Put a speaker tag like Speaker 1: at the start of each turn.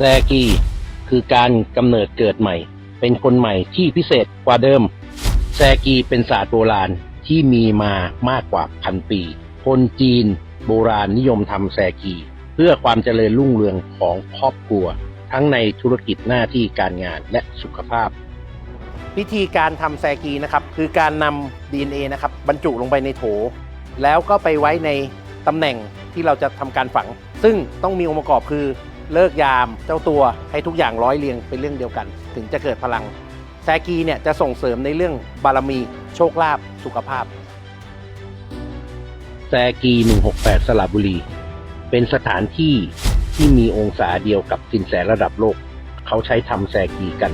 Speaker 1: แซกีคือการกำเนิดเกิดใหม่ เป็นคนใหม่ที่พิเศษกว่าเดิม แซกีเป็นศาสตร์โบราณที่มีมามากกว่าพันปี คนจีนโบราณนิยมทำแซกี เพื่อความเจริญรุ่งเรืองของครอบครัว ทั้งในธุรกิจหน้าที่การงานและสุขภาพวิธีการทำแซกีนะครับคือการนำ DNA นะครับบรรจุลงไปในโถ แล้วก็ไปไว้ในตำแหน่งที่เราจะทำการฝัง ซึ่งต้องมีองค์ประกอบคือ เลิกยามเจ้าตัวให้ทุกอย่างร้อยเรียงเป็นเรื่องเดียวกัน ถึงจะเกิดพลังแซกีเนี่ยจะส่งเสริมในเรื่องบารมีโชคลาภสุขภาพ แซกี 168 สระบุรี เป็นสถานที่ที่มีองศาเดียวกับสินแสระดับโลก เขาใช้ทำแซกีกัน